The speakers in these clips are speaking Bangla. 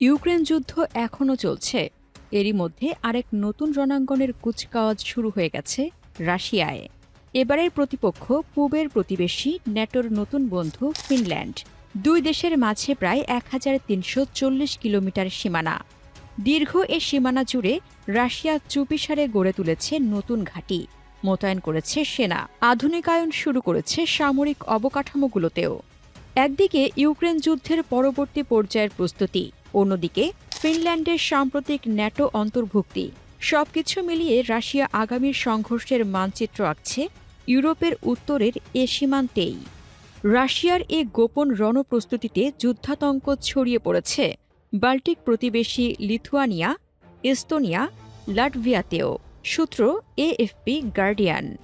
ইউক্রেন যুদ্ধ এখনও চলছে। এরই মধ্যে আরেক নতুন রণাঙ্গনের কুচকাওয়াজ শুরু হয়ে গেছে রাশিয়ায়। এবারের প্রতিপক্ষ পূবের প্রতিবেশী ন্যাটোর নতুন বন্ধু ফিনল্যান্ড। দুই দেশের মাঝে প্রায় এক হাজার তিনশো চল্লিশ কিলোমিটার সীমানা। দীর্ঘ এ সীমানা জুড়ে রাশিয়া চুপিসারে গড়ে তুলেছে নতুন ঘাঁটি। মোতায়েন করেছে সেনা। আধুনিকায়ন শুরু করেছে সামরিক অবকাঠামোগুলোতেও। একদিকে ইউক্রেন যুদ্ধের পরবর্তী পর্যায়ের প্রস্তুতি। অন্যদিকে, ফিনল্যান্ডের সাম্প্রতিক ন্যাটো অন্তর্ভুক্তি, সবকিছু মিলিয়ে রাশিয়া আগামীর সংঘর্ষের মানচিত্র আঁকছে ইউরোপের উত্তরের এ সীমান্তেই। রাশিয়ার এ গোপন রণপ্রস্তুতিতে যুদ্ধাতঙ্ক ছড়িয়ে পড়েছে বাল্টিক প্রতিবেশী লিথুয়ানিয়া, এস্তোনিয়া, লাটভিয়াতেও, সূত্র এএফপি গার্ডিয়ান।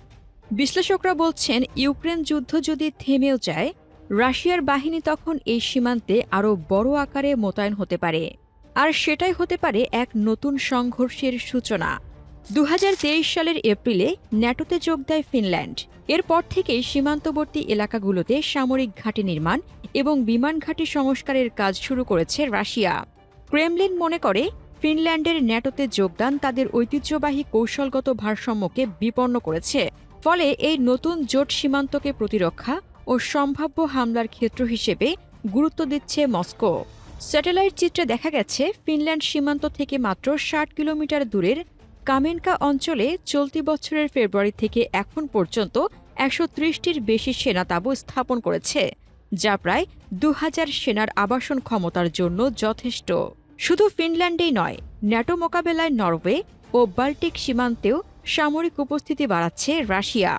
বিশ্লেষকরা বলছেন, ইউক্রেন যুদ্ধ যদি থেমেও যায় রাশিয়ার বাহিনী তখন এই সীমান্তে আরও বড় আকারে মোতায়েন হতে পারে। আর সেটাই হতে পারে এক নতুন সংঘর্ষের সূচনা। দু হাজার তেইশ সালের এপ্রিলে ন্যাটোতে যোগ দেয় ফিনল্যান্ড। এরপর থেকেই সীমান্তবর্তী এলাকাগুলোতে সামরিক ঘাঁটি নির্মাণ এবং বিমান ঘাঁটি সংস্কারের কাজ শুরু করেছে রাশিয়া। ক্রেমলিন মনে করে, ফিনল্যান্ডের ন্যাটোতে যোগদান তাদের ঐতিহ্যবাহী কৌশলগত ভারসাম্যকে বিপন্ন করেছে। ফলে এই নতুন জোট সীমান্তকে প্রতিরক্ষা ও সম্ভাব্য হামলার ক্ষেত্র হিসেবে গুরুত্ব দিচ্ছে মস্কো। স্যাটেলাইট চিত্রে দেখা গেছে, ফিনল্যান্ড সীমান্ত থেকে মাত্র ষাট কিলোমিটার দূরের কামেনকা অঞ্চলে চলতি বছরের ফেব্রুয়ারি থেকে এখন পর্যন্ত একশো ত্রিশটির বেশি সেনা তাঁবু স্থাপন করেছে, যা প্রায় দু হাজার সেনার আবাসন ক্ষমতার জন্য যথেষ্ট। শুধু ফিনল্যান্ডেই নয়, ন্যাটো মোকাবেলায় নরওয়ে ও বাল্টিক সীমান্তেও সামরিক উপস্থিতি বাড়াচ্ছে রাশিয়া।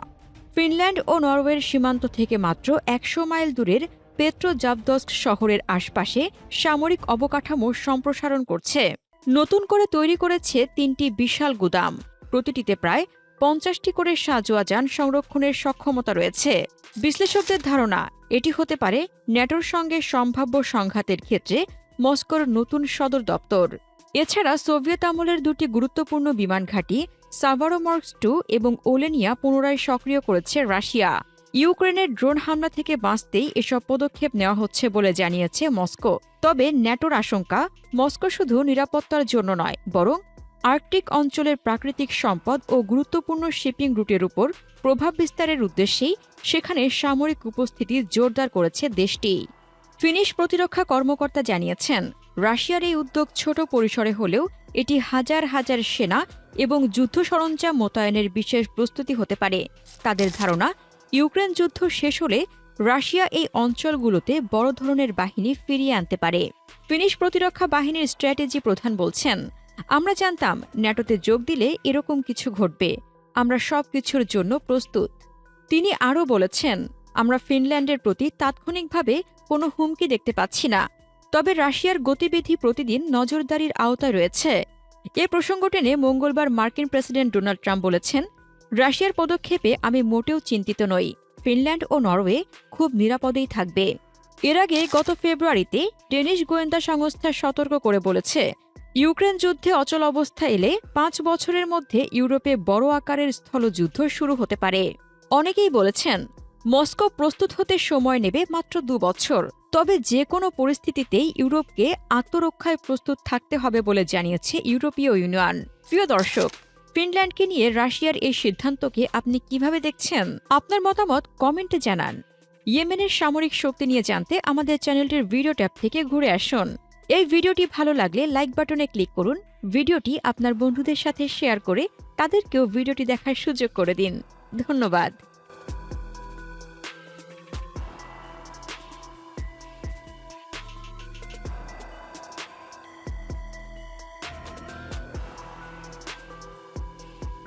ফিনল্যান্ড ও নরওয়ের সীমান্ত থেকে মাত্র একশো মাইল দূরের পেট্রোজাভদস্ক শহরের আশপাশে সামরিক অবকাঠামো সম্প্রসারণ করছে। নতুন করে তৈরি করেছে তিনটি বিশাল গুদাম। প্রতিটিতে প্রায় পঞ্চাশটি করে সাজোয়া যান সংরক্ষণের সক্ষমতা রয়েছে। বিশ্লেষকদের ধারণা, এটি হতে পারে ন্যাটোর সঙ্গে সম্ভাব্য সংঘাতের ক্ষেত্রে মস্কোর নতুন সদর দপ্তর। এছাড়া সোভিয়েত আমলের দুটি গুরুত্বপূর্ণ বিমান ঘাঁটি সাভারোমর্কস টু এবং ওলেনিয়া পুনরায় সক্রিয় করেছে রাশিয়া। ইউক্রেনের ড্রোন হামলা থেকে বাঁচতেই এসব পদক্ষেপ নেওয়া হচ্ছে বলে জানিয়েছে মস্কো। তবে ন্যাটোর আশঙ্কা, মস্কো শুধু নিরাপত্তার জন্য নয়, বরং আর্কটিক অঞ্চলের প্রাকৃতিক সম্পদ ও গুরুত্বপূর্ণ শিপিং রুটের উপর প্রভাব বিস্তারের উদ্দেশ্যেই সেখানে সামরিক উপস্থিতি জোরদার করেছে দেশটি। ফিনিশ প্রতিরক্ষা কর্মকর্তা জানিয়েছেন, রাশিয়ার এই উদ্যোগ ছোট পরিসরে হলেও এটি হাজার হাজার সেনা এবং যুদ্ধ সরঞ্জাম মোতায়েনের বিশেষ প্রস্তুতি হতে পারে। তাদের ধারণা, ইউক্রেন যুদ্ধ শেষ হলে রাশিয়া এই অঞ্চলগুলোতে বড় ধরনের বাহিনী ফিরিয়ে আনতে পারে। ফিনিশ প্রতিরক্ষা বাহিনীর স্ট্র্যাটেজি প্রধান বলছেন, আমরা জানতাম ন্যাটোতে যোগ দিলে এরকম কিছু ঘটবে। আমরা সব কিছুর জন্য প্রস্তুত। তিনি আরও বলেছেন, আমরা ফিনল্যান্ডের প্রতি তাৎক্ষণিকভাবে কোনো হুমকি দেখতে পাচ্ছি না। তবে রাশিয়ার গতিবিধি প্রতিদিন নজরদারির আওতায় রয়েছে। এ প্রসঙ্গ টেনে মঙ্গলবার মার্কিন প্রেসিডেন্ট ডোনাল্ড ট্রাম্প বলেছেন, রাশিয়ার পদক্ষেপে আমি মোটেও চিন্তিত নই। ফিনল্যান্ড ও নরওয়ে খুব নিরাপদেই থাকবে। এর আগে গত ফেব্রুয়ারিতে ডেনিশ গোয়েন্দা সংস্থা সতর্ক করে বলেছে, ইউক্রেন যুদ্ধে অচল অবস্থা এলে পাঁচ বছরের মধ্যে ইউরোপে বড় আকারের স্থলযুদ্ধ শুরু হতে পারে। অনেকেই বলেছেন, মস্কো প্রস্তুত হতে সময় নেবে মাত্র দু বছর। তবে যে কোনো পরিস্থিতিতেই ইউরোপকে আত্মরক্ষায় প্রস্তুত থাকতে হবে বলে জানিয়েছে ইউরোপীয় ইউনিয়ন। প্রিয় দর্শক, ফিনল্যান্ডকে নিয়ে রাশিয়ার এই সিদ্ধান্তকে আপনি কীভাবে দেখছেন? আপনার মতামত কমেন্টে জানান। ইয়েমেনের সামরিক শক্তি নিয়ে জানতে আমাদের চ্যানেলটির ভিডিও ট্যাব থেকে ঘুরে আসুন। এই ভিডিওটি ভালো লাগলে লাইক বাটনে ক্লিক করুন। ভিডিওটি আপনার বন্ধুদের সাথে শেয়ার করে তাদেরকেও ভিডিওটি দেখার সুযোগ করে দিন। ধন্যবাদ।